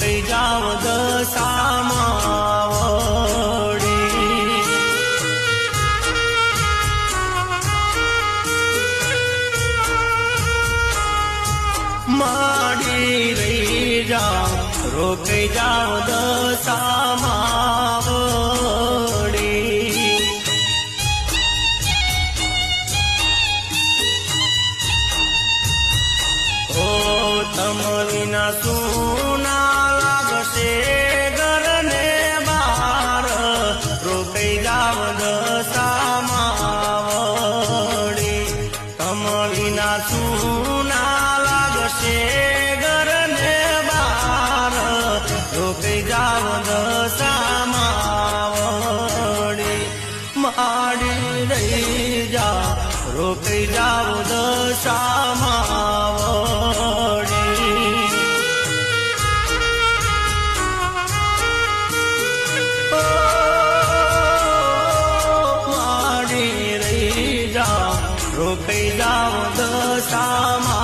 पे जाव दसामावडे माडे रे जा रोपे जाव दसामावडे ओ तमविना सू વળી તમ સુના લાગશે ઘરને બાર રોકાઈ જાવ વળી માડી રહી જા. રોકાઈ જાવ દશામાં રોકાઈ જાઓ દશા